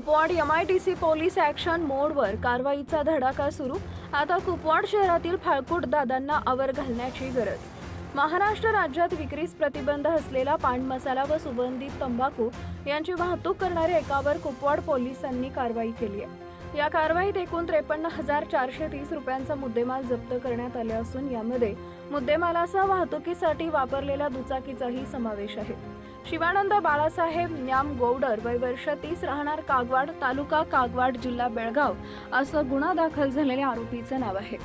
Kupwad C police action मोडवर कारवाईचा धडाका सुरू. आता कुपवाड शहरातील फाळकूट दादांना आवर घालण्याची गरज. महाराष्ट्र राज्यात विक्रीस प्रतिबंध असलेला पान मसाला व सुगंधित तंबाखू यांची वाहतूक करणाऱ्या एकावर कुपवाड पोलिसांनी कारवाई केली आहे. या कारवाईत एकूण त्रेपन्न हजार चारशे तीस रुपयांचा मुद्देमाल जप्त करण्यात आले असून यामध्ये मुद्देमालासह वाहतुकीसाठी वापरलेल्या दुचाकीचाही समावेश आहे. शिवानंद बाळासाहेब न्याम गौडर वय वर्ष तीस राहणार कागवाड तालुका कागवाड जिल्हा बेळगाव असं गुन्हा दाखल झालेल्या आरोपीचं नाव आहे.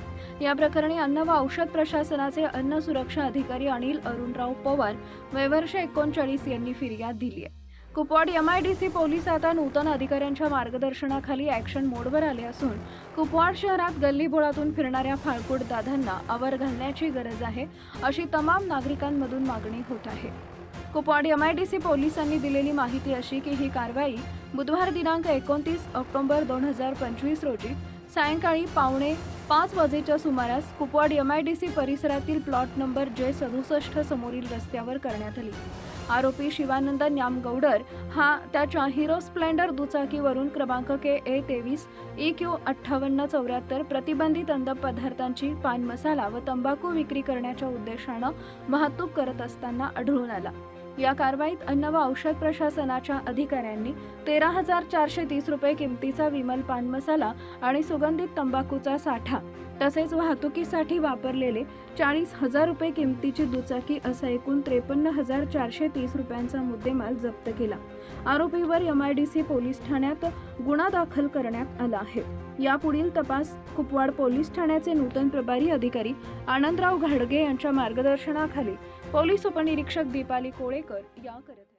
या प्रकरणी अन्न व औषध प्रशासनाचे अन्न सुरक्षा अधिकारी अनिल अरुणराव पवार वय वर्ष एकोणचाळीस यांनी फिर्याद दिली आहे. कुपवाड एमआयडीसी पोलीस आता नूतन अधिकाऱ्यांच्या मार्गदर्शनाखाली ॲक्शन मोडवर आले असून कुपवाड शहरात गल्लीबोळातून फिरणाऱ्या फाळकूट दादांना आवर घालण्याची गरज आहे अशी तमाम नागरिकांमधून मागणी होत आहे. Kupwad M I D C पोलिसांनी दिलेली माहिती अशी की ही कारवाई बुधवार दिनांक एकोणतीस ऑक्टोबर दोन हजार पंचवीस रोजी सायंकाळी पावणे पाच वाजेच्या सुमारास Kupwad M I D C परिसरातील प्लॉट नंबर जे सदुसष्ट समोरील रस्त्यावर करण्यात आली. आरोपी शिवानंद न्यामगौडर हा त्याच्या हिरो स्प्लेंडर दुचाकीवरून क्रमांक के ए तेवीस ई क्यू अठ्ठावन्न चौऱ्याहत्तर प्रतिबंधित अन्न पदार्थांची पान मसाला व तंबाखू विक्री करण्याच्या उद्देशानं वाहतूक करत असताना आढळून आला. या कारवाईत अन्न व औषध प्रशासनाच्या अधिकाऱ्यांनी तेरा हजार चारशे तीस रुपये किमतीचा विमल पान मसाला आणि सुगंधित तंबाखूचा साठा तसेच वाहतुकीसाठी वापरलेले चाळीस हजार रुपये किमतीची दुचाकी असा एकूण त्रेपन्न हजार चारशे तीस रुपयांचा मुद्देमाल जप्त केला. आरोपीवर M I D C police ठाण्यात गुन्हा दाखल करण्यात आला आहे. यापुढील तपास कुपवाड पोलीस ठाण्याचे नूतन प्रभारी अधिकारी आनंदराव घाडगे यांच्या मार्गदर्शनाखाली. पोलीस उपनिरीक्षक दीपाली कोळेकर या करत